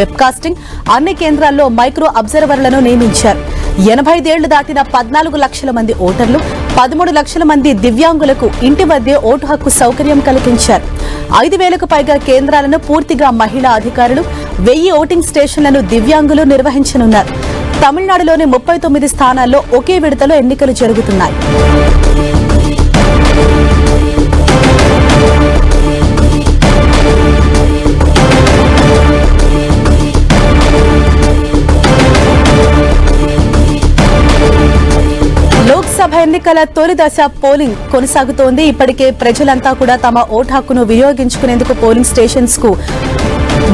Webcasting అన్ని కేంద్రాల్లో micro అబ్జర్వర్లను నియమించారు. ఎనభై ఐదేళ్ళు దాటిన పద్నాలుగు లక్షల మంది ఓటర్లు పదమూడు లక్షల మంది దివ్యాంగులకు ఇంటి వద్దే ఓటు హక్కు సౌకర్యం కల్పించారు. ఐదు వేలకు పైగా కేంద్రాలను పూర్తిగా మహిళా అధికారులు వెయ్యి ఓటింగ్ స్టేషన్లను దివ్యాంగులు నిర్వహించనున్నారు. తమిళనాడులోని ముప్పై తొమ్మిది స్థానాల్లో ఒకే విడతలో ఎన్నికలు జరుగుతున్నాయి. లోక్సభ ఎన్నికల తొలి దశ పోలింగ్ కొనసాగుతోంది. ఇప్పటికే ప్రజలంతా కూడా తమ ఓటు హక్కును వినియోగించుకునేందుకు పోలింగ్ స్టేషన్స్కు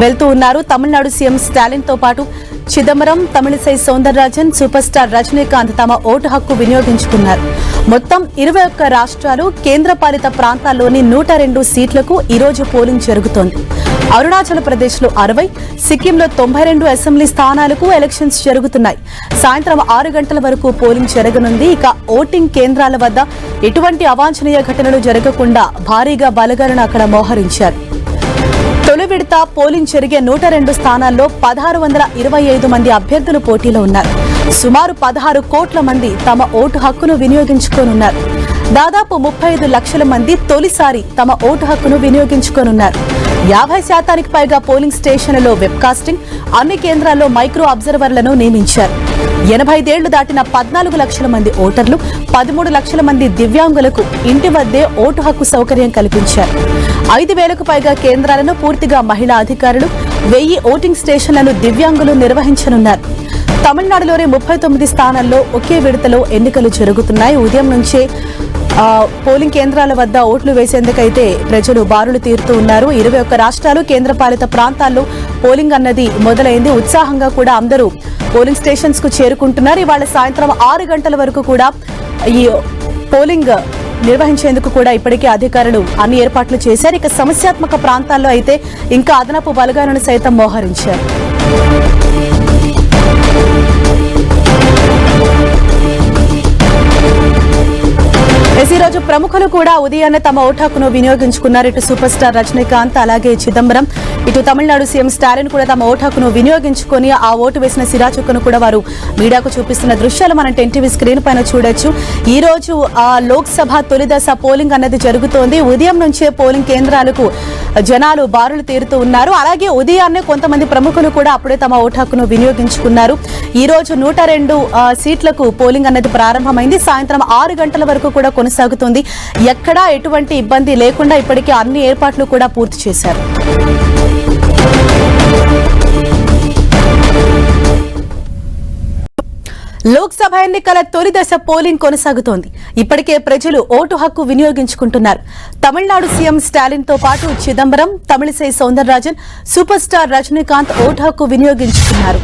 వెళ్తూ ఉన్నారు. తమిళనాడు సీఎం స్టాలిన్తో పాటు చిదంబరం తమిళిసై సౌందరరాజన్ సూపర్ స్టార్ రజనీకాంత్ తమ ఓటు హక్కు వినియోగించుకున్నారు. మొత్తం ఇరవై ఒక్క రాష్ట్రాలు కేంద్రపాలిత ప్రాంతాల్లోని నూట రెండు సీట్లకు ఈరోజు పోలింగ్ జరుగుతోంది. అరుణాచల్ ప్రదేశ్లో అరవై సిక్కింలో తొంభై రెండు అసెంబ్లీ స్థానాలకు ఎలక్షన్స్ జరుగుతున్నాయి. సాయంత్రం ఆరు గంటల వరకు పోలింగ్ జరగనుంది. ఇక ఓటింగ్ కేంద్రాల వద్ద ఎటువంటి అవాంఛనీయ ఘటనలు జరగకుండా భారీగా బలగరణ అక్కడ మోహరించారు. తొలి విడత పోలింగ్ జరిగే నూట రెండు స్థానాల్లో పదహారు వందల ఇరవై ఐదు మంది అభ్యర్థులు పోటీలో ఉన్నారు. సుమారు పదహారు కోట్ల మంది తమ ఓటు హక్కును వినియోగించుకోనున్నారు. దాదాపు ముప్పై ఐదు లక్షల మంది తొలిసారి తమ ఓటు హక్కును వినియోగించుకోనున్నారు. యాభై శాతానికి పైగా పోలింగ్ స్టేషన్లలో వెబ్కాస్టింగ్ అన్ని కేంద్రాల్లో మైక్రో అబ్జర్వర్లను నియమించారు. ఎనభై ఐదేళ్ళు దాటిన పద్నాలుగు లక్షల మంది ఓటర్లు పదమూడు లక్షల మంది దివ్యాంగులకు ఇంటి వద్దే ఓటు హక్కు సౌకర్యం కల్పించారు. ఐదు వేలకు పైగా కేంద్రాలను పూర్తిగా మహిళా అధికారులు వెయ్యి ఓటింగ్ స్టేషన్లను దివ్యాంగులు నిర్వహించనున్నారు. తమిళనాడులోని ముప్పై తొమ్మిది స్థానాల్లో ఒకే విడతలో ఎన్నికలు జరుగుతున్నాయి. ఉదయం నుంచే పోలింగ్ కేంద్రాల వద్ద ఓట్లు వేసేందుకైతే ప్రజలు బారులు తీరుతూ ఉన్నారు. ఇరవై ఒక్క రాష్ట్రాలు కేంద్రపాలిత ప్రాంతాల్లో పోలింగ్ అన్నది మొదలైంది. ఉత్సాహంగా కూడా అందరూ పోలింగ్ స్టేషన్స్కు చేరుకుంటున్నారు. ఇవాళ సాయంత్రం ఆరు గంటల వరకు కూడా ఈ పోలింగ్ నిర్వహించేందుకు కూడా ఇప్పటికే అధికారులు అన్ని ఏర్పాట్లు చేశారు. ఇక సమస్యాత్మక ప్రాంతాల్లో అయితే ఇంకా అదనపు బలగాలను సైతం మోహరించారు. ఎస్ ఈ రోజు ప్రముఖులు కూడా ఉదయాన్నే తమ ఓటాకును వినియోగించుకున్నారు. ఇటు సూపర్ స్టార్ రజనీకాంత్ అలాగే చిదంబరం. ఇటు తమిళనాడు సీఎం స్టాలిన్ కూడా తమ ఓటాకును వినియోగించుకుని వినియోగించుకొని ఆ ఓటు వేసిన సిరాచుక్కను కూడా వారు మీడియాకు చూపిస్తున్న దృశ్యాలు మనం టెన్టీవీ స్క్రీన్ పైన చూడొచ్చు. ఈ రోజు ఆ లోక్సభ తొలి దశ పోలింగ్ అన్నది జరుగుతోంది. ఉదయం నుంచే పోలింగ్ కేంద్రాలకు జనాలు బారులు తీరుతూ ఉన్నారు. అలాగే ఉదయాన్నే కొంతమంది ప్రముఖులు కూడా అప్పుడే తమ ఓటు హక్కును వినియోగించుకున్నారు. ఈ రోజు నూట రెండు సీట్లకు పోలింగ్ అనేది ప్రారంభమైంది. సాయంత్రం ఆరు గంటల వరకు కూడా కొనసాగుతుంది. ఎక్కడా ఎటువంటి ఇబ్బంది లేకుండా ఇప్పటికే అన్ని ఏర్పాట్లు కూడా పూర్తి చేశారు. లోక్సభ ఎన్నికల తొలి దశ పోలింగ్ కొనసాగుతోంది. ఇప్పటికే ప్రజలు ఓటు హక్కు వినియోగించుకుంటున్నారు. తమిళనాడు సీఎం స్టాలిన్తో పాటు Chidambaram Tamilisai Soundararajan super star Rajinikanth vote హక్కు వినియోగించుకున్నారు.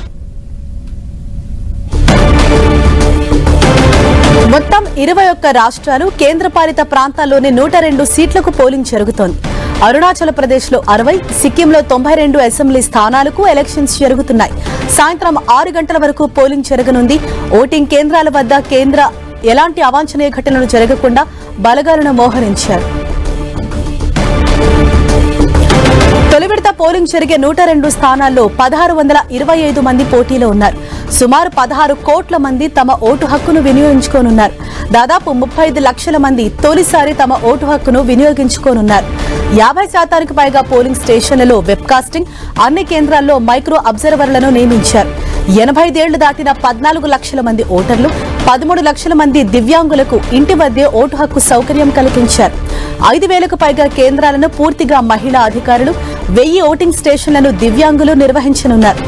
మొత్తం ఇరవై ఒక్క రాష్ట్రాలు కేంద్రపాలిత ప్రాంతాల్లోని నూట రెండు సీట్లకు పోలింగ్ జరుగుతోంది. అరుణాచల్ ప్రదేశ్లో అరవై సిక్కింలో తొంభై రెండు అసెంబ్లీ స్థానాలకు ఎలక్షన్స్ జరుగుతున్నాయి. సాయంత్రం ఆరు గంటల వరకు పోలింగ్ జరగనుంది. ఓటింగ్ కేంద్రాల వద్ద కేంద్ర ఎలాంటి అవాంఛనీయ ఘటనలు జరగకుండా బలగాలను మోహరించారు. తొలి విడత పోలింగ్ జరిగే నూట రెండు స్థానాల్లో పదహారు వందల ఇరవై ఐదు మంది పోటీలో ఉన్నారు. సుమారు పదహారు కోట్ల మంది తమ ఓటు హక్కును వినియోగించుకోనున్నారు. దాదాపు ముప్పై ఐదు లక్షల మంది తొలిసారి తమ ఓటు హక్కును వినియోగించుకోనున్నారు. యాభై శాతానికి పైగా పోలింగ్ స్టేషన్లలో వెబ్కాస్టింగ్ అన్ని కేంద్రాల్లో మైక్రో అబ్జర్వర్లను నియమించారు. ఎనభై ఐదేళ్ళు దాటిన పద్నాలుగు లక్షల మంది ఓటర్లు పదమూడు లక్షల మంది దివ్యాంగులకు ఇంటి వద్దే ఓటు హక్కు సౌకర్యం కల్పించారు. ఐదు వేలకు పైగా కేంద్రాలను పూర్తిగా మహిళా అధికారులు వెయ్యి ఓటింగ్ స్టేషన్లను దివ్యాంగులు నిర్వహించనున్నారు.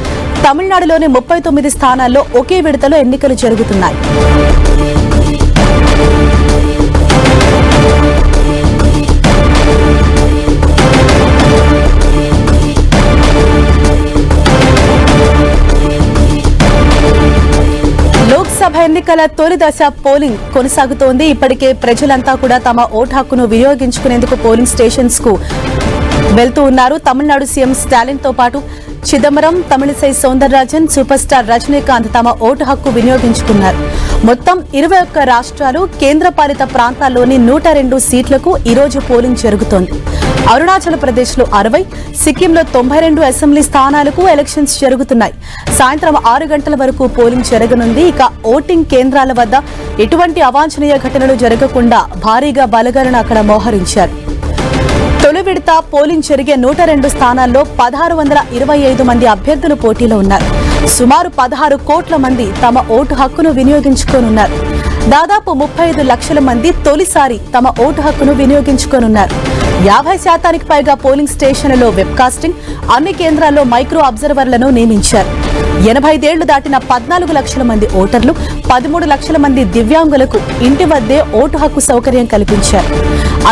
తమిళనాడులోని ముప్పై తొమ్మిది స్థానాల్లో ఒకే విడతలో ఎన్నికలు జరుగుతున్నాయి. ఎన్నికల తొలి దశ పోలింగ్ కొనసాగుతోంది. ఇప్పటికే ప్రజలంతా కూడా తమ ఓటు హక్కును వినియోగించుకునేందుకు పోలింగ్ స్టేషన్స్కు వెళ్తూ ఉన్నారు. తమిళనాడు సీఎం స్టాలిన్తో పాటు చిదంబరం తమిళిసై సౌందరరాజన్ సూపర్ స్టార్ రజనీకాంత్ తమ ఓటు హక్కు వినియోగించుకున్నారు. మొత్తం ఇరవై ఒక్క రాష్ట్రాలు కేంద్రపాలిత ప్రాంతాల్లోని నూట రెండు సీట్లకు ఈరోజు పోలింగ్ జరుగుతోంది. అరుణాచల్ ప్రదేశ్లో అరవై సిక్కింలో తొంభై రెండు అసెంబ్లీ స్థానాలకు ఎలక్షన్స్ జరుగుతున్నాయి. సాయంత్రం ఆరు గంటల వరకు పోలింగ్ జరగనుంది. ఇక ఓటింగ్ కేంద్రాల వద్ద ఎటువంటి అవాంఛనీయ ఘటనలు జరగకుండా భారీగా బలగరణ అక్కడ మోహరించారు. తొలి విడత పోలింగ్ జరిగే నూట రెండు స్థానాల్లో పదహారు వందల ఇరవై ఐదు మంది అభ్యర్థులు పోటీలో ఉన్నారు. సుమారు పదహారు కోట్ల మంది తమ ఓటు హక్కును వినియోగించుకోనున్నారు. దాదాపు ముప్పై ఐదు లక్షల మంది తొలిసారి తమ ఓటు హక్కును వినియోగించుకోనున్నారు. యాభై శాతానికి పైగా పోలింగ్ స్టేషన్లలో వెబ్కాస్టింగ్ అన్ని కేంద్రాల్లో మైక్రో అబ్జర్వర్లను నియమించారు. ఎనభై ఐదేళ్ళు దాటిన పద్నాలుగు లక్షల మంది ఓటర్లు పదమూడు లక్షల మంది దివ్యాంగులకు ఇంటి వద్దే ఓటు హక్కు సౌకర్యం కల్పించారు.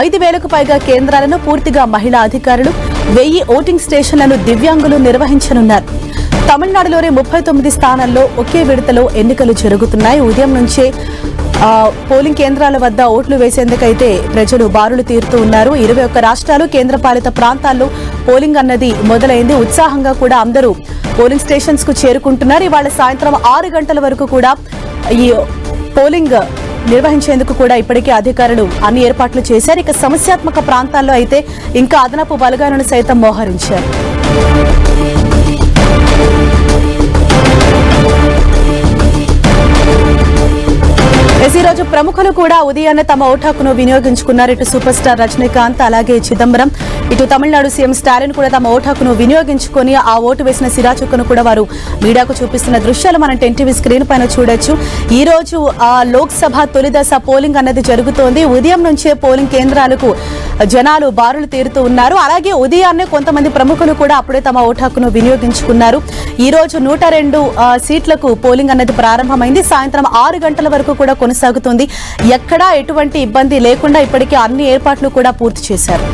ఐదు వేలకు పైగా కేంద్రాలను పూర్తిగా మహిళా అధికారులు వెయ్యి ఓటింగ్ స్టేషన్లను దివ్యాంగులు నిర్వహించనున్నారు. తమిళనాడులోని ముప్పై తొమ్మిది స్థానాల్లో ఒకే విడతలో ఎన్నికలు జరుగుతున్నాయి. ఉదయం నుంచే పోలింగ్ కేంద్రాల వద్ద ఓట్లు వేసేందుకైతే ప్రజలు బారులు తీరుతూ ఉన్నారు. ఇరవై ఒక్క రాష్ట్రాలు కేంద్రపాలిత ప్రాంతాల్లో పోలింగ్ అన్నది మొదలైంది. ఉత్సాహంగా కూడా అందరూ పోలింగ్ స్టేషన్స్కు చేరుకుంటున్నారు. ఇవాళ సాయంత్రం ఆరు గంటల వరకు కూడా ఈ పోలింగ్ నిర్వహించేందుకు కూడా ఇప్పటికే అధికారులు అన్ని ఏర్పాట్లు చేశారు. ఇక సమస్యాత్మక ప్రాంతాల్లో అయితే ఇంకా అదనపు బలగాలను సైతం మోహరించారు. ఎస్ రోజు ప్రముఖులు కూడా ఉదయాన్నే తమ ఓటాకును వినియోగించుకున్నారు. ఇటు సూపర్ స్టార్ రజనీకాంత్ అలాగే చిదంబరం. ఇటు తమిళనాడు సీఎం స్టాలిన్ కూడా తమ ఓటు హక్కును వినియోగించుకొని ఆ ఓటు వేసిన సిరాచుక్కను కూడా వారు మీడియాకు చూపిస్తున్న దృశ్యాలు మనం టెన్ టీవీ స్క్రీన్ పైన చూడొచ్చు. ఈ రోజు ఆ లోక్సభ తొలి దశ పోలింగ్ అన్నది జరుగుతోంది. ఉదయం నుంచే పోలింగ్ కేంద్రాలకు జనాలు బారులు తీరుతూ ఉన్నారు. అలాగే ఉదయాన్నే కొంతమంది ప్రముఖులు కూడా అప్పుడే తమ ఓటు హక్కును వినియోగించుకున్నారు. ఈ రోజు నూట రెండు సీట్లకు పోలింగ్ అన్నది ప్రారంభమైంది. సాయంత్రం ఆరు గంటల వరకు కూడా కొనసాగుతుంది. ఎక్కడా ఎటువంటి ఇబ్బంది లేకుండా ఇప్పటికే అన్ని ఏర్పాట్లు కూడా పూర్తి చేశారు.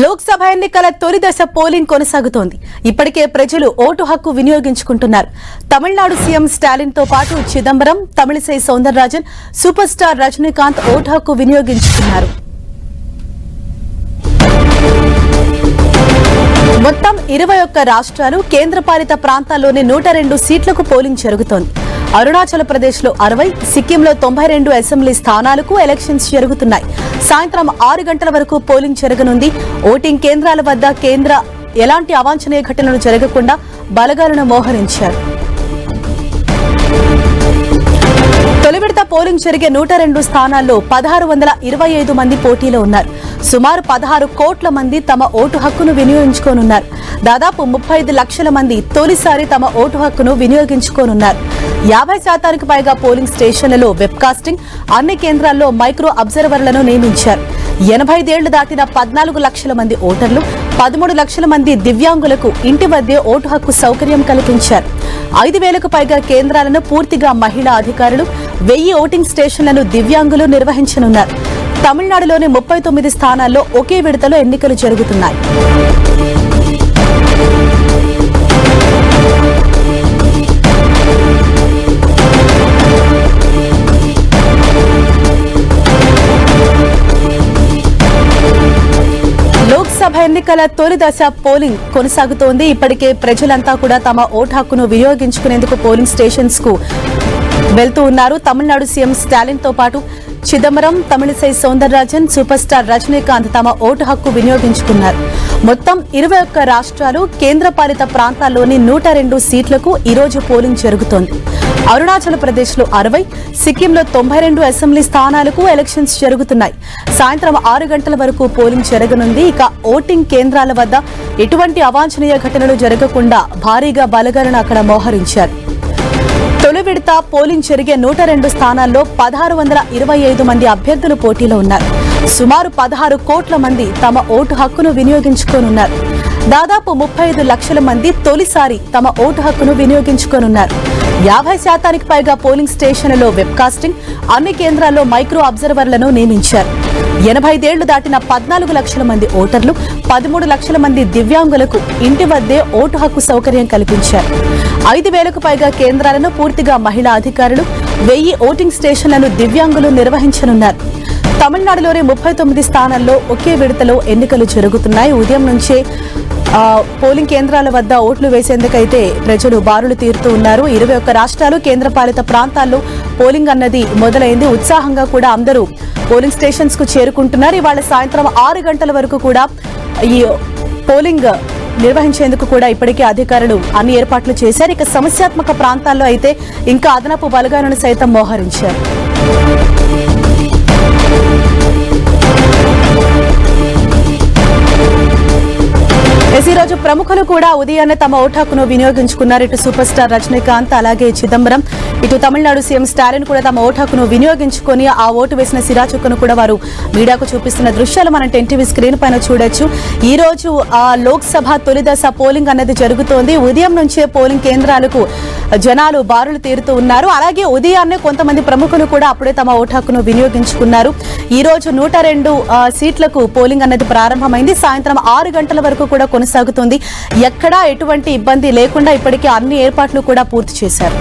లోక్సభ ఎన్నికల తొలి దశ పోలింగ్ కొనసాగుతోంది. ఇప్పటికే ప్రజలు ఓటు హక్కు వినియోగించుకుంటున్నారు. తమిళనాడు సీఎం స్టాలిన్తో పాటు Chidambaram Tamilisai Soundararajan super star Rajinikanth vote హక్కు వినియోగించుకున్నారు. మొత్తం ఇరవై ఒక్క రాష్ట్రాలు కేంద్రపాలిత ప్రాంతాల్లోని నూట రెండు సీట్లకు పోలింగ్ జరుగుతోంది. అరుణాచల్ ప్రదేశ్లో అరవై సిక్కింలో తొంభై రెండు అసెంబ్లీ స్థానాలకు ఎలక్షన్స్ జరుగుతున్నాయి. సాయంత్రం ఆరు గంటల వరకు పోలింగ్ జరగనుంది. ఓటింగ్ కేంద్రాల వద్ద కేంద్ర ఎలాంటి అవాంఛనీయ ఘటనలు జరగకుండా బలగాలను మోహరించారు. తొలి విడత పోలింగ్ జరిగే నూట రెండు స్థానాల్లో పదహారు వందల ఇరవై ఐదు మంది పోటీలో ఉన్నారు. సుమారు పదహారు కోట్ల మంది తమ ఓటు హక్కును వినియోగించుకోనున్నారు. దాదాపు ముప్పై ఐదు లక్షల మంది తొలిసారి తమ ఓటు హక్కును వినియోగించుకోనున్నారు. యాభై శాతానికి పైగా పోలింగ్ స్టేషన్లలో వెబ్కాస్టింగ్ అన్ని కేంద్రాల్లో మైక్రో అబ్జర్వర్లను నియమించారు. ఎనభై ఐదేళ్ళు దాటిన పద్నాలుగు లక్షల మంది ఓటర్లు పదమూడు లక్షల మంది దివ్యాంగులకు ఇంటి వద్దే ఓటు హక్కు సౌకర్యం కల్పించారు. ఐదు వేలకు పైగా కేంద్రాలను పూర్తిగా మహిళా అధికారులు వెయ్యి ఓటింగ్ స్టేషన్లను దివ్యాంగులు నిర్వహించనున్నారు. తమిళనాడులోని ముప్పై తొమ్మిది స్థానాల్లో ఒకే విడతలో ఎన్నికలు జరుగుతున్నాయి. ఎన్నికల తొలి దశ పోలింగ్ కొనసాగుతోంది. ఇప్పటికే ప్రజలంతా కూడా తమ ఓటు హక్కును వినియోగించుకునేందుకు పోలింగ్ స్టేషన్స్కు వెళ్తూ ఉన్నారు. తమిళనాడు సీఎం స్టాలిన్తో పాటు చిదంబరం తమిళిసై సౌందరరాజన్ సూపర్ స్టార్ రజనీకాంత్ తమ ఓటు హక్కు వినియోగించుకున్నారు. మొత్తం ఇరవై ఒక్క రాష్ట్రాలు కేంద్రపాలిత ప్రాంతాల్లోని నూట రెండు సీట్లకు ఈరోజు పోలింగ్ జరుగుతోంది. అరుణాచల్ ప్రదేశ్లో అరవై సిక్కింలో తొంభై రెండు అసెంబ్లీ స్థానాలకు ఎలక్షన్స్ జరుగుతున్నాయి. సాయంత్రం ఆరు గంటల వరకు పోలింగ్ జరగనుంది. ఇక ఓటింగ్ కేంద్రాల వద్ద ఎటువంటి అవాంఛనీయ ఘటనలు జరగకుండా భారీగా బలగాలను అక్కడ మోహరించారు. తొలి విడత పోలింగ్ జరిగే నూట రెండు స్థానాల్లో పదహారు వందల ఇరవై ఐదు మంది అభ్యర్థులు పోటీలో ఉన్నారు. సుమారు పదహారు కోట్ల మంది తమ ఓటు హక్కును వినియోగించుకోనున్నారు. దాదాపు ముప్పై ఐదు లక్షల మంది తొలిసారి తమ ఓటు హక్కును వినియోగించుకోనున్నారు. యాభై శాతానికి పైగా పోలింగ్ స్టేషన్లలో వెబ్కాస్టింగ్ అన్ని కేంద్రాల్లో మైక్రో అబ్జర్వర్లను నియమించారు. ఎనభై ఐదేళ్ళు దాటిన పద్నాలుగు లక్షల మంది ఓటర్లు పదమూడు లక్షల మంది దివ్యాంగులకు ఇంటి వద్దే ఓటు హక్కు సౌకర్యం కల్పించారు. ఐదు వేలకు పైగా కేంద్రాలను పూర్తిగా మహిళా అధికారులు వెయ్యి ఓటింగ్ స్టేషన్లను దివ్యాంగులు నిర్వహించనున్నారు. తమిళనాడులోని ముప్పై తొమ్మిది స్థానాల్లో ఒకే విడతలో ఎన్నికలు జరుగుతున్నాయి. ఉదయం నుంచే పోలింగ్ కేంద్రాల వద్ద ఓట్లు వేసేందుకైతే ప్రజలు బారులు తీరుతూ ఉన్నారు. ఇరవై ఒక్క రాష్ట్రాలు కేంద్రపాలిత ప్రాంతాల్లో పోలింగ్ అన్నది మొదలైంది. ఉత్సాహంగా కూడా అందరూ పోలింగ్ స్టేషన్స్కు చేరుకుంటున్నారు. ఇవాళ సాయంత్రం ఆరు గంటల వరకు కూడా ఈ పోలింగ్ నిర్వహించేందుకు కూడా ఇప్పటికే అధికారులు అన్ని ఏర్పాట్లు చేశారు. ఇక సమస్యాత్మక ప్రాంతాల్లో అయితే ఇంకా అదనపు బలగాలను సైతం మోహరించారు. ఎస్ ఈ రోజు ప్రముఖులు కూడా ఉదయాన్నే తమ ఓటు హక్కును వినియోగించుకున్నారు. ఇటు సూపర్ స్టార్ రజనీకాంత్ అలాగే చిదంబరం. ఇటు తమిళనాడు సీఎం స్టాలిన్ కూడా తమ ఓటు హక్కును వినియోగించుకొని ఆ ఓటు వేసిన సిరాచుక్కను కూడా వారు మీడియాకు చూపిస్తున్న దృశ్యాలు మనం టెన్ టీవీ స్క్రీన్ పైన చూడొచ్చు. ఈ రోజు ఆ లోక్సభ తొలి దశ పోలింగ్ అనేది జరుగుతోంది. ఉదయం నుంచే పోలింగ్ కేంద్రాలకు జనాలు బారులు తీరుతూ ఉన్నారు. అలాగే ఉదయాన్నే కొంతమంది ప్రముఖులు కూడా అప్పుడే తమ ఓటు హక్కును వినియోగించుకున్నారు. ఈ రోజు నూట రెండు సీట్లకు పోలింగ్ అనేది ప్రారంభమైంది. సాయంత్రం ఆరు గంటల వరకు కూడా కొనసాగుతుంది. ఎక్కడా ఎటువంటి ఇబ్బంది లేకుండా ఇప్పటికే అన్ని ఏర్పాట్లు కూడా పూర్తి చేశారు.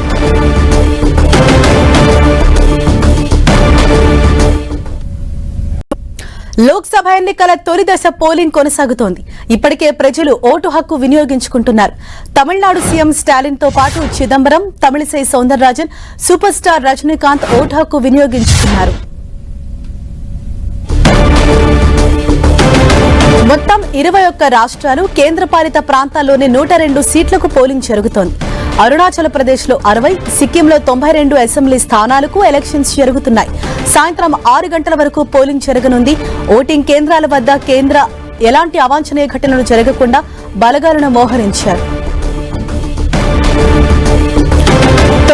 లోక్సభ ఎన్నికల తొలి దశ పోలింగ్ కొనసాగుతోంది. ఇప్పటికే ప్రజలు ఓటు హక్కు వినియోగించుకుంటున్నారు. తమిళనాడు సీఎం స్టాలిన్తో పాటు Chidambaram Tamilisai Soundararajan super star Rajinikanth vote హక్కు వినియోగించుకున్నారు. మొత్తం ఇరవై ఒక్క రాష్ట్రాలు కేంద్రపాలిత ప్రాంతాల్లోని నూట రెండు సీట్లకు పోలింగ్ జరుగుతోంది. అరుణాచల్ ప్రదేశ్లో అరవై సిక్కింలో తొంభై రెండు అసెంబ్లీ స్థానాలకు ఎలక్షన్స్ జరుగుతున్నాయి. సాయంత్రం ఆరు గంటల వరకు పోలింగ్ జరగనుంది. ఓటింగ్ కేంద్రాల వద్ద కేంద్ర ఎలాంటి అవాంఛనీయ ఘటనలు జరగకుండా బలగాలను మోహరించారు.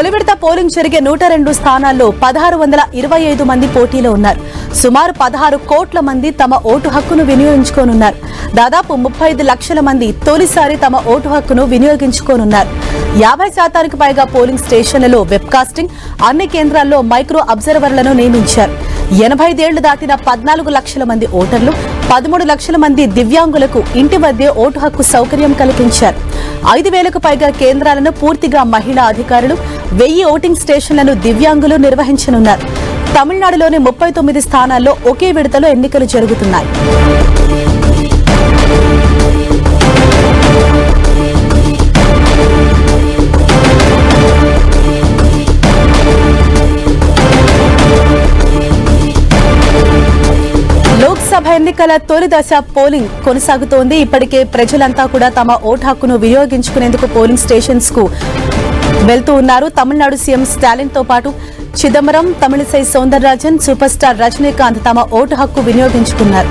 తొలి విడత పోలింగ్ జరిగే నూట రెండు స్థానాల్లో పదహారు వందల ఇరవై ఐదు మంది పోటీలో ఉన్నారు. సుమారు పదహారు కోట్ల మంది తమ ఓటు హక్కును వినియోగించుకోనున్నారు. దాదాపు ముప్పై ఐదు లక్షల మంది తొలిసారి తమ ఓటు హక్కును వినియోగించుకోనున్నారు. యాభై శాతానికి పైగా పోలింగ్ స్టేషన్లలో వెబ్కాస్టింగ్ అన్ని కేంద్రాల్లో మైక్రో అబ్జర్వర్లను నియమించారు. ఎనభై ఐదేళ్ళు దాటిన పద్నాలుగు లక్షల మంది ఓటర్లు పదమూడు లక్షల మంది దివ్యాంగులకు ఇంటి వద్దే ఓటు హక్కు సౌకర్యం కల్పించారు. ఐదు వేలకు పైగా కేంద్రాలను పూర్తిగా మహిళా అధికారులు వెయ్యి ఓటింగ్ స్టేషన్లను దివ్యాంగులు నిర్వహించనున్నారు. తమిళనాడులోని ముప్పై తొమ్మిది స్థానాల్లో ఒకే విడతలో ఎన్నికలు జరుగుతున్నాయి. లోక్సభ ఎన్నికల తొలి దశ పోలింగ్ కొనసాగుతోంది. ఇప్పటికే ప్రజలంతా కూడా తమ ఓటు హక్కును వినియోగించుకునేందుకు పోలింగ్ స్టేషన్స్కు వెళ్తూ ఉన్నారు. తమిళనాడు సీఎం స్టాలిన్తో పాటు చిదంబరం తమిళిసై సౌందరరాజన్ సూపర్ స్టార్ రజనీకాంత్ తమ ఓటు హక్కు వినియోగించుకున్నారు.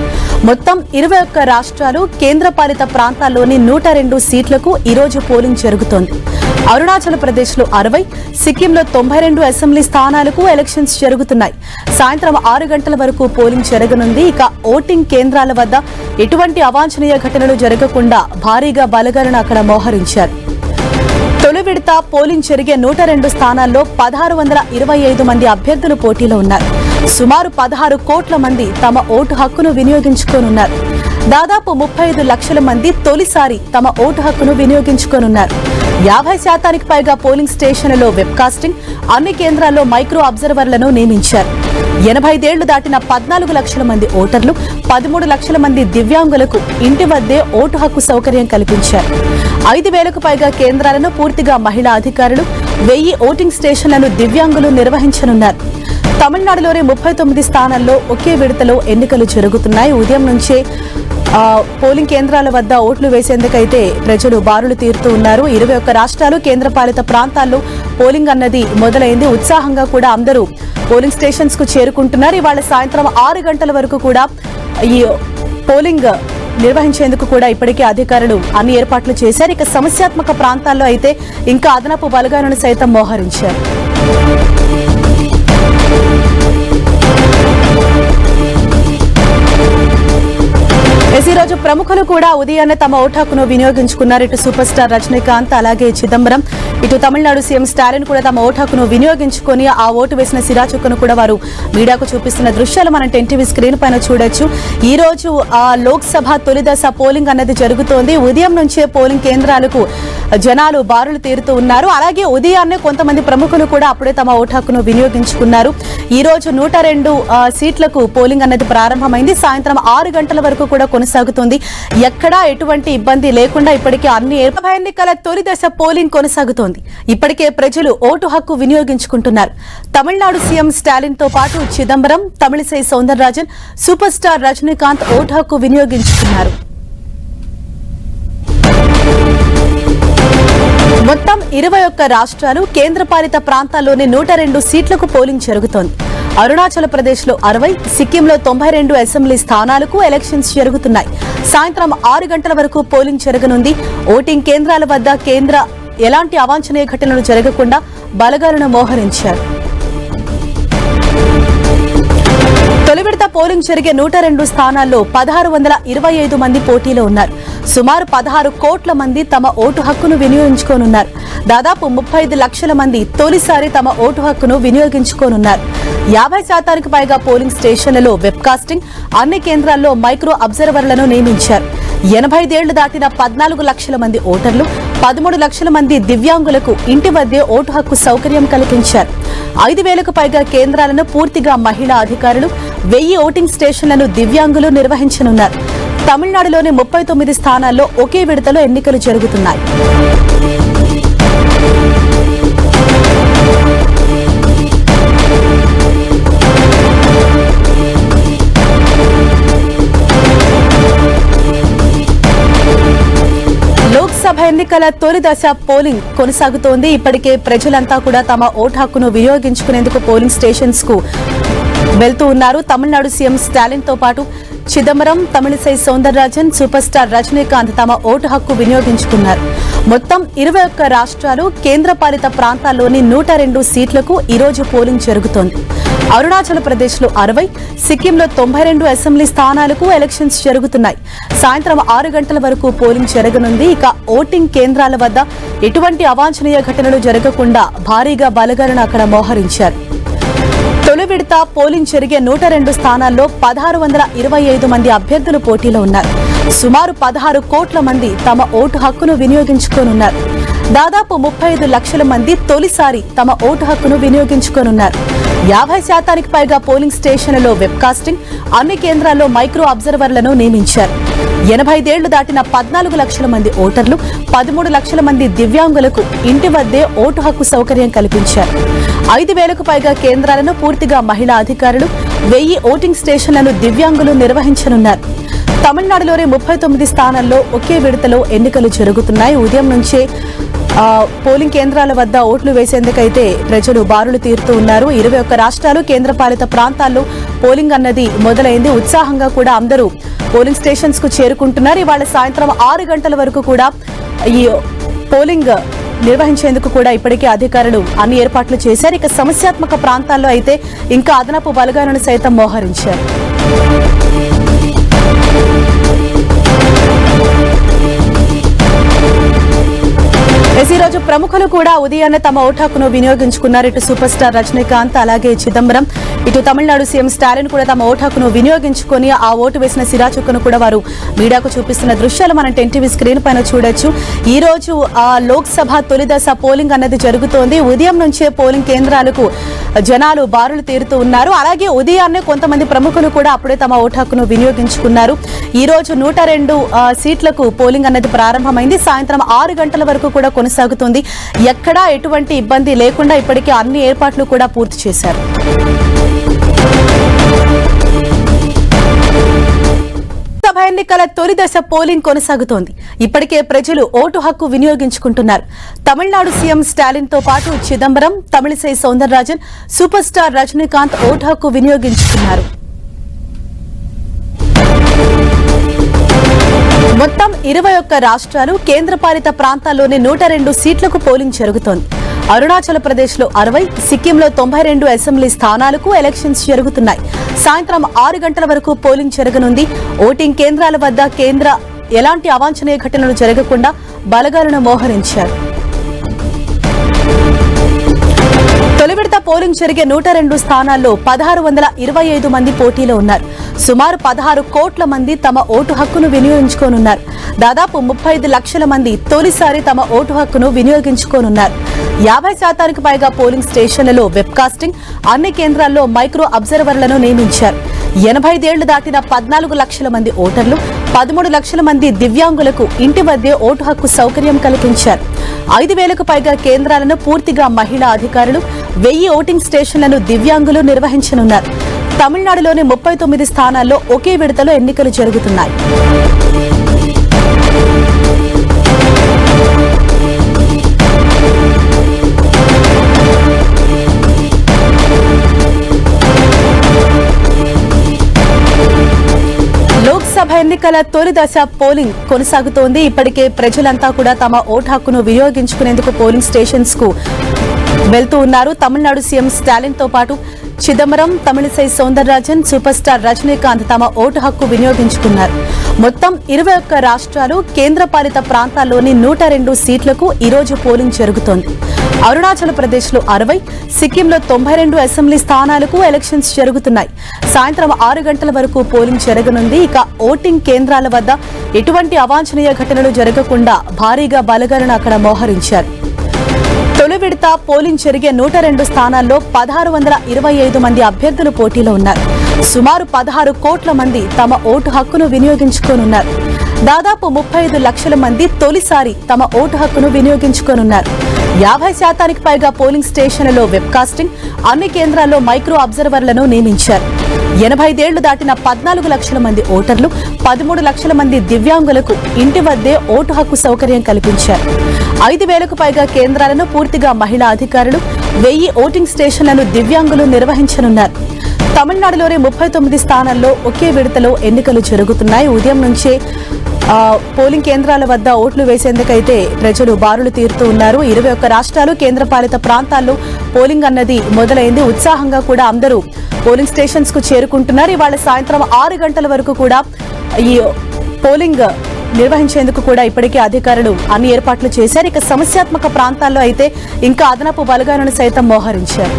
మొత్తం ఇరవై ఒక్క రాష్ట్రాలు కేంద్రపాలిత ప్రాంతాల్లోని నూట రెండు సీట్లకు ఈరోజు పోలింగ్ జరుగుతోంది. అరుణాచల్ ప్రదేశ్లో అరవై సిక్కింలో తొంభై రెండు అసెంబ్లీ స్థానాలకు ఎలక్షన్స్ జరుగుతున్నాయి. సాయంత్రం ఆరు గంటల వరకు పోలింగ్ జరగనుంది. ఇక ఓటింగ్ కేంద్రాల వద్ద ఎటువంటి అవాంఛనీయ ఘటనలు జరగకుండా భారీగా బలగాలను అక్కడ మోహరించారు. తొలి విడత పోలింగ్ జరిగే నూట రెండు స్థానాల్లో పదహారు వందల ఇరవై ఐదు మంది అభ్యర్థులు పోటీలో ఉన్నారు. సుమారు పదహారు కోట్ల మంది తమ ఓటు హక్కును వినియోగించుకోనున్నారు. దాదాపు ముప్పై ఐదు లక్షల మంది తొలిసారి తమ ఓటు హక్కును వినియోగించుకోనున్నారు. యాభై శాతానికి పైగా పోలింగ్ స్టేషన్లలో వెబ్కాస్టింగ్ అన్ని కేంద్రాల్లో మైక్రో అబ్జర్వర్లను నియమించారు. ఎనభైదేళ్ళు దాటిన పద్నాలుగు లక్షల మంది ఓటర్లు పదమూడు లక్షల మంది దివ్యాంగులకు ఇంటి వద్దే ఓటు హక్కు సౌకర్యం కల్పించారు. ఐదు వేలకు పైగా కేంద్రాలను పూర్తిగా మహిళా అధికారులు వెయ్యి ఓటింగ్ స్టేషన్లను దివ్యాంగులు నిర్వహించనున్నారు. తమిళనాడులోని ముప్పై తొమ్మిది స్థానాల్లో ఒకే విడతలో ఎన్నికలు జరుగుతున్నాయి. ఉదయం నుంచే పోలింగ్ కేంద్రాల వద్ద ఓట్లు వేసేందుకైతే ప్రజలు బారులు తీరుతూ ఉన్నారు. ఇరవై ఒక్క రాష్ట్రాలు కేంద్రపాలిత ప్రాంతాల్లో పోలింగ్ అన్నది మొదలైంది. ఉత్సాహంగా కూడా అందరూ పోలింగ్ స్టేషన్స్కు చేరుకుంటున్నారు. ఇవాళ సాయంత్రం ఆరు గంటల వరకు కూడా ఈ పోలింగ్ నిర్వహించేందుకు కూడా ఇప్పటికే అధికారులు అన్ని ఏర్పాట్లు చేశారు. ఇక సమస్యాత్మక ప్రాంతాల్లో అయితే ఇంకా అదనపు బలగాలను సైతం మోహరించారు. ఎస్ ఈ రోజు ప్రముఖులు కూడా ఉదయాన్నే తమ ఓటాకును హక్కును వినియోగించుకున్నారు. ఇటు సూపర్ స్టార్ రజనీకాంత్ అలాగే చిదంబరం. ఇటు తమిళనాడు సీఎం స్టాలిన్ కూడా తమ ఓటాకును వినియోగించుకొని ఆ ఓటు వేసిన సిరాచుక్కను కూడా వారు మీడియాకు చూపిస్తున్న దృశ్యాలు మనం టెన్ స్క్రీన్ పైన చూడొచ్చు. ఈ రోజు ఆ లోక్సభ తొలి దశ పోలింగ్ అన్నది జరుగుతోంది. ఉదయం నుంచే పోలింగ్ కేంద్రాలకు జనాలు బారులు తీరుతూ ఉన్నారు. అలాగే ఉదయాన్నే కొంతమంది ప్రముఖులు కూడా అప్పుడే తమ ఓటాకును వినియోగించుకున్నారు. ఈ రోజు నూట రెండు సీట్లకు పోలింగ్ అన్నది ప్రారంభమైంది. సాయంత్రం ఆరు గంటల వరకు కూడా కొనసాగుతుంది. కొనసాగుతోంది ఎక్కడా ఎటువంటి ఇబ్బంది లేకుండా ఇప్పటికే అన్ని ఏర్ప ఎన్నికల తొలి దశ పోలింగ్ కొనసాగుతోంది. ఇప్పటికే ప్రజలు ఓటు హక్కు వినియోగించుకుంటున్నారు. తమిళనాడు సీఎం స్టాలిన్తో పాటు Chidambaram Tamilisai Soundararajan super star Rajinikanth vote హక్కు వినియోగించుకున్నారు. మొత్తం ఇరవై ఒక్క రాష్ట్రాలు కేంద్రపాలిత ప్రాంతాల్లోని నూట రెండు సీట్లకు పోలింగ్ జరుగుతోంది. అరుణాచల్ ప్రదేశ్లో అరవై సిక్కింలో తొంభై రెండు అసెంబ్లీ స్థానాలకు ఎలక్షన్స్ జరుగుతున్నాయి. సాయంత్రం ఆరు గంటల వరకు పోలింగ్ జరగనుంది. ఓటింగ్ కేంద్రాల వద్ద కేంద్ర ఎలాంటి అవాంఛనీయ ఘటనలు జరగకుండా బలగాలను మోహరించారు. పోలింగ్ జరిగే నూట రెండు స్థానాల్లో పదహారు వందల ఇరవై ఐదు మంది పోటీలో ఉన్నారు. సుమారు పదహారు కోట్ల మంది తమ ఓటు హక్కును వినియోగించుకోనున్నారు. దాదాపు ముప్పై ఐదు లక్షల మంది తొలిసారి తమ ఓటు హక్కును వినియోగించుకోనున్నారు. యాభై శాతానికి పైగా పోలింగ్ స్టేషన్లలో వెబ్కాస్టింగ్ అన్ని కేంద్రాల్లో మైక్రో అబ్జర్వర్లను నియమించారు. ఎనభై ఐదేళ్ళు దాటిన పద్నాలుగు లక్షల మంది ఓటర్లు పదమూడు లక్షల మంది దివ్యాంగులకు ఇంటి వద్దే ఓటు హక్కు సౌకర్యం కల్పించారు. ఐదు వేలకు పైగా కేంద్రాలను పూర్తిగా మహిళా అధికారులు వెయ్యి ఓటింగ్ స్టేషన్లను దివ్యాంగులు నిర్వహించనున్నారు. తమిళనాడులోని ముప్పై తొమ్మిది స్థానాల్లో ఒకే విడతలో ఎన్నికలు జరుగుతున్నాయి. లోక్సభ ఎన్నికల తొలి దశ పోలింగ్ కొనసాగుతోంది. ఇప్పటికే ప్రజలంతా కూడా తమ ఓటు హక్కును వినియోగించుకునేందుకు పోలింగ్ స్టేషన్స్కు వెళ్తూ ఉన్నారు. తమిళనాడు సీఎం స్టాలిన్తో పాటు చిదంబరం తమిళిసై సౌందరరాజన్ సూపర్ స్టార్ రజనీకాంత్ తమ ఓటు హక్కు వినియోగించుకున్నారు. మొత్తం ఇరవై ఒక్క రాష్ట్రాలు కేంద్రపాలిత ప్రాంతాల్లోని నూట రెండు సీట్లకు ఈరోజు పోలింగ్ జరుగుతోంది. అరుణాచల్ ప్రదేశ్లో అరవై సిక్కింలో తొంభై రెండు అసెంబ్లీ స్థానాలకు ఎలక్షన్స్ జరుగుతున్నాయి. సాయంత్రం ఆరు గంటల వరకు పోలింగ్ జరగనుంది. ఇక ఓటింగ్ కేంద్రాల వద్ద ఎటువంటి అవాంఛనీయ ఘటనలు జరగకుండా భారీగా బలగాలను అక్కడ మోహరించారు. విడత పోలింగ్ జరిగే నూట రెండు స్థానాల్లో పదహారు వందల ఇరవై ఐదు మంది అభ్యర్థులు పోటీలో ఉన్నారు. సుమారు పదహారు కోట్ల మంది తమ ఓటు హక్కును వినియోగించుకోనున్నారు. దాదాపు ముప్పై ఐదు లక్షల మంది తొలిసారి తమ ఓటు హక్కును వినియోగించుకోనున్నారు. యాభై శాతానికి పైగా పోలింగ్ స్టేషన్లలో వెబ్కాస్టింగ్ అన్ని కేంద్రాల్లో మైక్రో అబ్జర్వర్లను నియమించారు. ఎనభైదేళ్ళు దాటిన పద్నాలుగు లక్షల మంది ఓటర్లు పదమూడు లక్షల మంది దివ్యాంగులకు ఇంటి వద్దే ఓటు హక్కు సౌకర్యం కల్పించారు. ఐదు వేలకు పైగా కేంద్రాలను పూర్తిగా మహిళా అధికారులు వెయ్యి ఓటింగ్ స్టేషన్లను దివ్యాంగులు నిర్వహించనున్నారు. తమిళనాడులోని ముప్పై తొమ్మిది స్థానాల్లో ఒకే విడతలో ఎన్నికలు జరుగుతున్నాయి. ఉదయం నుంచే పోలింగ్ కేంద్రాల వద్ద ఓట్లు వేసేందుకైతే ప్రజలు బారులు తీరుతూ ఉన్నారు. ఇరవై ఒక్క రాష్ట్రాలు కేంద్రపాలిత ప్రాంతాల్లో పోలింగ్ అన్నది మొదలైంది. ఉత్సాహంగా కూడా అందరూ పోలింగ్ స్టేషన్స్కు చేరుకుంటున్నారు. ఇవాళ సాయంత్రం ఆరు గంటల వరకు కూడా ఈ పోలింగ్ నిర్వహించేందుకు కూడా ఇప్పటికే అధికారులు అన్ని ఏర్పాట్లు చేశారు. ఇక సమస్యాత్మక ప్రాంతాల్లో అయితే ఇంకా అదనపు బలగాలను సైతం మోహరించారు. ఈరోజు ఈ రోజు ప్రముఖులు కూడా ఉదయాన్నే తమ ఓటు హక్కును వినియోగించుకున్నారు. ఇటు సూపర్ స్టార్ రజనీకాంత్ అలాగే చిదంబరం. ఇటు తమిళనాడు సీఎం స్టాలిన్ కూడా తమ ఓటు హక్కును వినియోగించుకొని ఆ ఓటు వేసిన సిరాచుక్కను కూడా వారు మీడియాకు చూపిస్తున్న దృశ్యాలు మనం టెన్ టీవీ స్క్రీన్ పైన చూడొచ్చు. ఈ రోజు ఆ లోక్సభ తొలి దశ పోలింగ్ అన్నది జరుగుతోంది. ఉదయం నుంచే పోలింగ్ కేంద్రాలకు జనాలు బారులు తీరుతూ ఉన్నారు. అలాగే ఉదయాన్నే కొంతమంది ప్రముఖులు కూడా అప్పుడే తమ ఓటు హక్కును వినియోగించుకున్నారు. ఈ రోజు నూట రెండు సీట్లకు పోలింగ్ అన్నది ప్రారంభమైంది. సాయంత్రం ఆరు గంటల వరకు కూడా కొనసాగుతుంది. ఎక్కడా ఎటువంటి ఇబ్బంది లేకుండా ఇప్పటికే అన్ని ఏర్పాట్లు కూడా పూర్తి చేశారు. సభ ఎన్నికల తొలి దశ పోలింగ్ కొనసాగుతోంది. ఇప్పటికే ప్రజలు ఓటు హక్కు వినియోగించుకుంటున్నారు. తమిళనాడు సీఎం స్టాలిన్తో పాటు Chidambaram Tamilisai Soundararajan super star Rajinikanth vote హక్కు వినియోగించుకున్నారు. మొత్తం ఇరవై ఒక్క రాష్ట్రాలు కేంద్రపాలిత ప్రాంతాల్లోని నూట రెండు సీట్లకు పోలింగ్ జరుగుతోంది. అరుణాచల్ ప్రదేశ్లో అరవై సిక్కింలో తొంభై రెండు అసెంబ్లీ స్థానాలకు ఎలక్షన్స్ జరుగుతున్నాయి. సాయంత్రం ఆరు గంటల వరకు పోలింగ్ జరగనుంది. ఓటింగ్ కేంద్రాల వద్ద కేంద్ర ఎలాంటి అవాంఛనీయ ఘటనలు జరగకుండా బలగాలను మోహరించారు. తొలి విడత పోలింగ్ జరిగే నూట రెండు స్థానాల్లో పదహారు వందల ఇరవై ఐదు మంది పోటీలో ఉన్నారు. సుమారు పదహారు కోట్ల మంది తమ ఓటు హక్కును వినియోగించుకోనున్నారు. దాదాపు ముప్పై ఐదు లక్షల మంది తొలిసారి తమ ఓటు హక్కును వినియోగించుకోనున్నారు. యాభై శాతానికి పైగా పోలింగ్ స్టేషన్లలో వెబ్కాస్టింగ్ అన్ని కేంద్రాల్లో మైక్రో అబ్జర్వర్లను నియమించారు. ఎనభై ఐదేళ్ళు దాటిన పద్నాలుగు లక్షల మంది ఓటర్లు పదమూడు లక్షల మంది దివ్యాంగులకు ఇంటి వద్దే ఓటు హక్కు సౌకర్యం కల్పించారు. ఐదు వేలకు పైగా కేంద్రాలను పూర్తిగా మహిళా అధికారులు వెయ్యి ఓటింగ్ స్టేషన్లను దివ్యాంగులు నిర్వహించనున్నారు. తమిళనాడులోని ముప్పై తొమ్మిది స్థానాల్లో ఒకే విడతలో ఎన్నికలు జరుగుతున్నాయి. లోక్సభ ఎన్నికల తొలి దశ పోలింగ్ కొనసాగుతోంది. ఇప్పటికే ప్రజలంతా కూడా తమ ఓటు హక్కును వినియోగించుకునేందుకు పోలింగ్ స్టేషన్స్కు వెళ్తూ ఉన్నారు. తమిళనాడు సీఎం స్టాలిన్తో పాటు చిదంబరం తమిళిసై సౌందరరాజన్ సూపర్ స్టార్ రజనీకాంత్ తమ ఓటు హక్కు వినియోగించుకున్నారు. మొత్తం ఇరవై ఒక్క రాష్ట్రాలు కేంద్రపాలిత ప్రాంతాల్లోని నూట రెండు సీట్లకు ఈరోజు పోలింగ్ జరుగుతోంది. అరుణాచల్ ప్రదేశ్లో అరవై సిక్కింలో తొంభై రెండు అసెంబ్లీ స్థానాలకు ఎలక్షన్స్ జరుగుతున్నాయి. సాయంత్రం ఆరు గంటల వరకు పోలింగ్ జరగనుంది. ఇక ఓటింగ్ కేంద్రాల వద్ద ఎటువంటి అవాంఛనీయ ఘటనలు జరగకుండా భారీగా బలగాలను అక్కడ మోహరించారు. తొలి విడత పోలింగ్ జరిగే నూట రెండు స్థానాల్లో పదహారు వందల ఇరవై ఐదు మంది అభ్యర్థులు పోటీలో ఉన్నారు. సుమారు పదహారు కోట్ల మంది తమ ఓటు హక్కును వినియోగించుకోనున్నారు. దాదాపు ముప్పై ఐదు లక్షల మంది తొలిసారి తమ ఓటు హక్కును వినియోగించుకోనున్నారు. యాభై శాతానికి పైగా పోలింగ్ స్టేషన్లలో వెబ్కాస్టింగ్ అన్ని కేంద్రాల్లో మైక్రో అబ్జర్వర్లను నియమించారు. ఎనభై ఐదేళ్ళు దాటిన పద్నాలుగు లక్షల మంది ఓటర్లు పదమూడు లక్షల మంది దివ్యాంగులకు ఇంటి వద్దే ఓటు హక్కు సౌకర్యం కల్పించారు. ఐదు వేలకు పైగా కేంద్రాలను పూర్తిగా మహిళా అధికారులు వెయ్యి ఓటింగ్ స్టేషన్లను దివ్యాంగులు నిర్వహించనున్నారు. తమిళనాడులోని ముప్పై తొమ్మిది స్థానాల్లో ఒకే విడతలో ఎన్నికలు జరుగుతున్నాయి. ఉదయం నుంచే పోలింగ్ కేంద్రాల వద్ద ఓట్లు వేసేందుకైతే ప్రజలు బారులు తీరుతూ ఉన్నారు. ఇరవై ఒక్క రాష్ట్రాలు కేంద్రపాలిత ప్రాంతాల్లో పోలింగ్ అన్నది మొదలైంది. ఉత్సాహంగా కూడా అందరూ పోలింగ్ స్టేషన్స్కు చేరుకుంటున్నారు. ఇవాళ సాయంత్రం ఆరు గంటల వరకు కూడా ఈ పోలింగ్ నిర్వహించేందుకు కూడా ఇప్పటికే అధికారులు అన్ని ఏర్పాట్లు చేశారు. ఇక సమస్యాత్మక ప్రాంతాల్లో అయితే ఇంకా అదనపు బలగాలను సైతం మోహరించారు.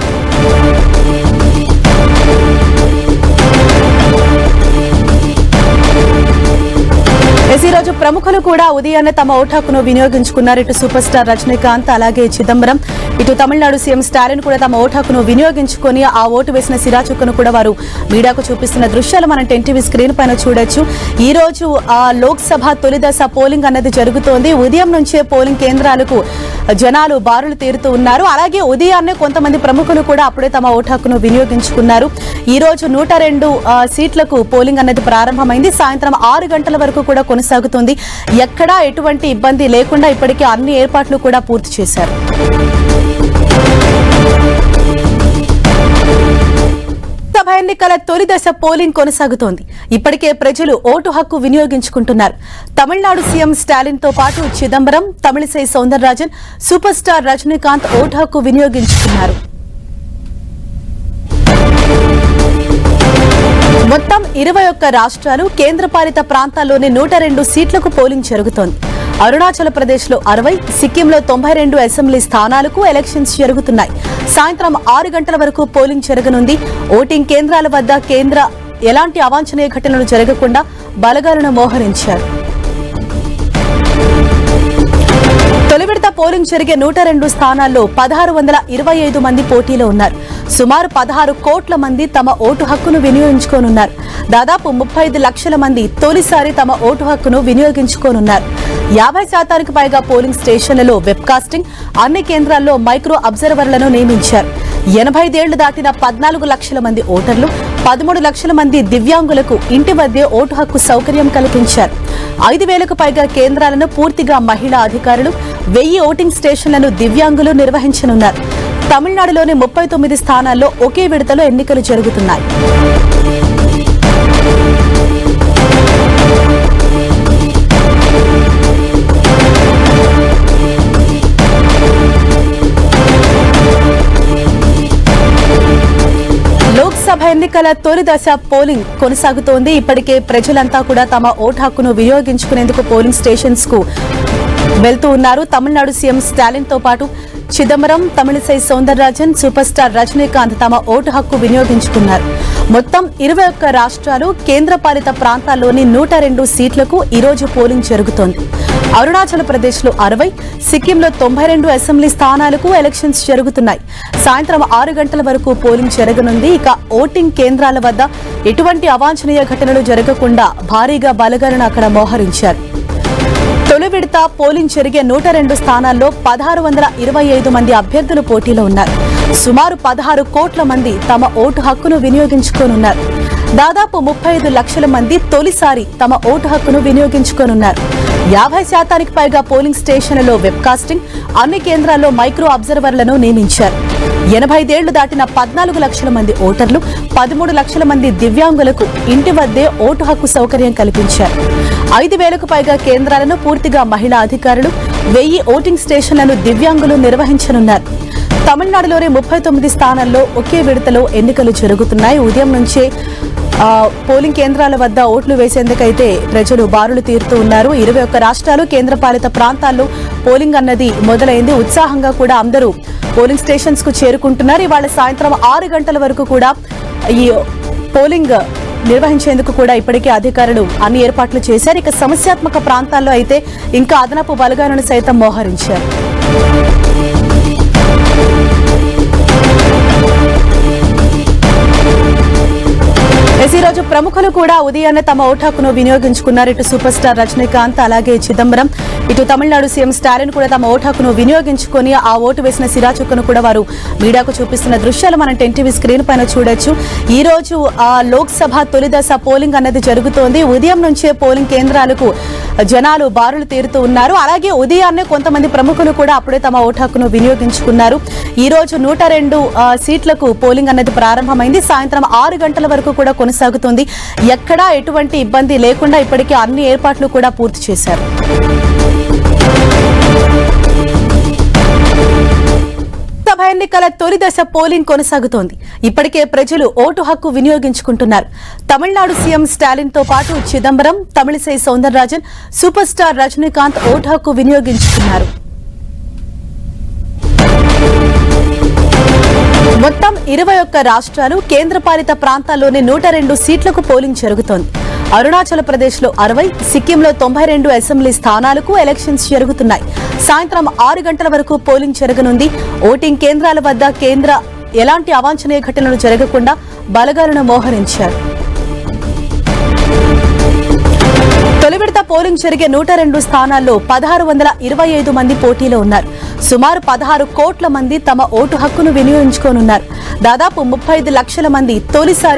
ఈ రోజు ప్రముఖులు కూడా ఉదయాన్నే తమ ఓటు హక్కును వినియోగించుకున్నారు. ఇటు సూపర్ స్టార్ రజనీకాంత్ అలాగే చిదంబరం. ఇటు తమిళనాడు సీఎం స్టాలిన్ కూడా తమ ఓటు హక్కును వినియోగించుకొని ఆ ఓటు వేసిన సిరాచుక్కను కూడా వారు మీడియాకు చూపిస్తున్న దృశ్యాలు మనం టెన్ టీవీ స్క్రీన్ పైన చూడొచ్చు. ఈ రోజు ఆ లోక్సభ తొలి దశ పోలింగ్ అన్నది జరుగుతోంది. ఉదయం నుంచే పోలింగ్ కేంద్రాలకు జనాలు బారులు తీరుతూ ఉన్నారు. అలాగే ఉదయాన్నే కొంతమంది ప్రముఖులు కూడా అప్పుడే తమ ఓటు హక్కును వినియోగించుకున్నారు. ఈ రోజు నూట రెండు సీట్లకు పోలింగ్ అన్నది ప్రారంభమైంది. సాయంత్రం ఆరు గంటల వరకు కూడా కొనసాగుతుంది. ఎక్కడా ఎటువంటి ఇబ్బంది లేకుండా ఇప్పటికే అన్ని ఏర్పాట్లు కూడా పూర్తి చేశారు. లోక్సభ ఎన్నికల తొలి దశ పోలింగ్ కొనసాగుతోంది. ఇప్పటికే ప్రజలు ఓటు హక్కు వినియోగించుకుంటున్నారు. తమిళనాడు సీఎం స్టాలిన్తో పాటు Chidambaram Tamilisai Soundararajan super star Rajinikanth vote హక్కు వినియోగించుకున్నారు. మొత్తం ఇరవై ఒక్క రాష్ట్రాలు కేంద్రపాలిత ప్రాంతాల్లోని నూట రెండు సీట్లకు పోలింగ్ జరుగుతోంది. అరుణాచల్ ప్రదేశ్లో అరవై సిక్కింలో తొంభై రెండు అసెంబ్లీ స్థానాలకు ఎలక్షన్స్ జరుగుతున్నాయి. సాయంత్రం ఆరు గంటల వరకు పోలింగ్ జరగనుంది. ఓటింగ్ కేంద్రాల వద్ద కేంద్ర ఎలాంటి అవాంఛనీయ ఘటనలు జరగకుండా బలగాలను మోహరించారు. తొలి విడత పోలింగ్ జరిగే నూట రెండు స్థానాల్లో పదహారు వందల ఇరవై ఐదు మంది పోటీలో ఉన్నారు. సుమారు పదహారు కోట్ల మంది తమ ఓటు హక్కును వినియోగించుకోనున్నారు. దాదాపు ముప్పై ఐదు లక్షల మంది తొలిసారి తమ ఓటు హక్కును వినియోగించుకోనున్నారు. యాభై శాతానికి పైగా పోలింగ్ స్టేషన్లలో వెబ్కాస్టింగ్ అన్ని కేంద్రాల్లో మైక్రో అబ్జర్వర్లను నియమించారు. ఎనభైదేళ్ళు దాటిన పద్నాలుగు లక్షల మంది ఓటర్లు పదమూడు లక్షల మంది దివ్యాంగులకు ఇంటి వద్దే ఓటు హక్కు సౌకర్యం కల్పించారు. ఐదు వేలకు పైగా కేంద్రాలను పూర్తిగా మహిళా అధికారులు వెయ్యి ఓటింగ్ స్టేషన్లను దివ్యాంగులు నిర్వహించనున్నారు. తమిళనాడులోని ముప్పై తొమ్మిది స్థానాల్లో ఒకే విడతలో ఎన్నికలు జరుగుతున్నాయి. ఎన్నికల తొలి దశ పోలింగ్ కొనసాగుతోంది. ఇప్పటికే ప్రజలంతా కూడా తమ ఓటు హక్కును వినియోగించుకునేందుకు పోలింగ్ స్టేషన్స్కు వెళ్తూ ఉన్నారు. తమిళనాడు సీఎం స్టాలిన్తో పాటు చిదంబరం తమిళిసై సౌందరరాజన్ సూపర్ స్టార్ రజనీకాంత్ తమ ఓటు హక్కు వినియోగించుకున్నారు. మొత్తం ఇరవై ఒక్క రాష్ట్రాలు కేంద్రపాలిత ప్రాంతాల్లోని నూట రెండు సీట్లకు ఈరోజు పోలింగ్ జరుగుతోంది. అరుణాచల్ ప్రదేశ్లో అరవై సిక్కింలో తొంభై రెండు అసెంబ్లీ స్థానాలకు ఎలక్షన్స్ జరుగుతున్నాయి. సాయంత్రం ఆరు గంటల వరకు పోలింగ్ జరగనుంది. ఇక ఓటింగ్ కేంద్రాల వద్ద ఎటువంటి అవాంఛనీయ ఘటనలు జరగకుండా భారీగా బలగాలను అక్కడ మోహరించారు. తొలి విడత పోలింగ్ జరిగే నూట రెండు స్థానాల్లో పదహారు వందల ఇరవై ఐదు మంది అభ్యర్థులు పోటీలో ఉన్నారు. సుమారు పదహారు కోట్ల మంది తమ ఓటు హక్కును వినియోగించుకోనున్నారు. దాదాపు ముప్పై ఐదు లక్షల మంది తొలిసారి తమ ఓటు హక్కును వినియోగించుకోనున్నారు. యాభై శాతానికి పైగా పోలింగ్ స్టేషన్లలో వెబ్కాస్టింగ్ అన్ని కేంద్రాల్లో మైక్రో అబ్జర్వర్లను నియమించారు. ఎనభైదేళ్ళు దాటిన పద్నాలుగు లక్షల మంది ఓటర్లు పదమూడు లక్షల మంది దివ్యాంగులకు ఇంటి వద్దే ఓటు హక్కు సౌకర్యం కల్పించారు. ఐదు వేలకు పైగా కేంద్రాలను పూర్తిగా మహిళా అధికారులు వెయ్యి ఓటింగ్ స్టేషన్లను దివ్యాంగులు నిర్వహించనున్నారు. తమిళనాడులోని ముప్పై తొమ్మిది స్థానాల్లో ఒకే విడతలో ఎన్నికలు జరుగుతున్నాయి. ఉదయం నుంచే పోలింగ్ కేంద్రాల వద్ద ఓట్లు వేసేందుకైతే ప్రజలు బారులు తీరుతూ ఉన్నారు. ఇరవై ఒక్క రాష్ట్రాలు కేంద్రపాలిత ప్రాంతాల్లో పోలింగ్ అన్నది మొదలైంది. ఉత్సాహంగా కూడా అందరూ పోలింగ్ స్టేషన్స్కు చేరుకుంటున్నారు. ఇవాళ సాయంత్రం ఆరు గంటల వరకు కూడా ఈ పోలింగ్ నిర్వహించేందుకు కూడా ఇప్పటికే అధికారులు అన్ని ఏర్పాట్లు చేశారు. ఇక సమస్యాత్మక ప్రాంతాల్లో అయితే ఇంకా అదనపు బలగాలను సైతం మోహరించారు. ఈ రోజు ప్రముఖులు కూడా ఉదయాన్నే తమ ఓటు వినియోగించుకున్నారు. ఇటు సూపర్ స్టార్ రజనీకాంత్ అలాగే చిదంబరం. ఇటు తమిళనాడు సీఎం స్టాలిన్ కూడా తమ ఓటు హక్కును వినియోగించుకొని ఆ ఓటు వేసిన సిరాచుక్కను కూడా వారు మీడియాకు చూపిస్తున్న దృశ్యాలు మనం టెన్ టీవీ స్క్రీన్ పైన చూడొచ్చు. ఈ రోజు ఆ లోక్సభ తొలి దశ పోలింగ్ అన్నది జరుగుతోంది. ఉదయం నుంచే పోలింగ్ కేంద్రాలకు జనాలు బారులు తీరుతూ ఉన్నారు. అలాగే ఉదయాన్నే కొంతమంది ప్రముఖులు కూడా అప్పుడే తమ ఓటు హక్కును వినియోగించుకున్నారు. ఈ రోజు నూట రెండు సీట్లకు పోలింగ్ అన్నది ప్రారంభమైంది. సాయంత్రం ఆరు గంటల వరకు కూడా కొనసాగుతోంది. ఎక్కడా ఎటువంటి ఇబ్బంది లేకుండా ఇప్పటికే అన్ని ఏర్పాట్లు కూడా పూర్తి చేశారు. సభ ఎన్నికల తొలి దశ పోలింగ్ కొనసాగుతోంది. ఇప్పటికే ప్రజలు ఓటు హక్కు వినియోగించుకుంటున్నారు. తమిళనాడు సీఎం స్టాలిన్తో పాటు Chidambaram Tamilisai Soundararajan super star Rajinikanth vote హక్కు వినియోగించుకున్నారు. మొత్తం ఇరవై ఒక్క రాష్ట్రాలు కేంద్రపాలిత ప్రాంతాల్లోని నూట రెండు సీట్లకు పోలింగ్ జరుగుతోంది. అరుణాచల్ ప్రదేశ్లో అరవై సిక్కింలో తొంభై రెండు అసెంబ్లీ స్థానాలకు ఎలక్షన్స్ జరుగుతున్నాయి. సాయంత్రం ఆరు గంటల వరకు పోలింగ్ జరగనుంది. ఓటింగ్ కేంద్రాల వద్ద కేంద్ర ఎలాంటి అవాంఛనీయ ఘటనలు జరగకుండా బలగాలను మోహరించారు. తొలి విడత పోలింగ్ జరిగే నూట రెండు స్థానాల్లో పదహారు వందల ఇరవై ఐదు మంది పోటీలో ఉన్నారు. సుమారు పదహారు కోట్ల మంది తమ ఓటు హక్కును వినియోగించుకోనున్నారు. దాదాపు ముప్పై ఐదు లక్షల మంది తొలిసారి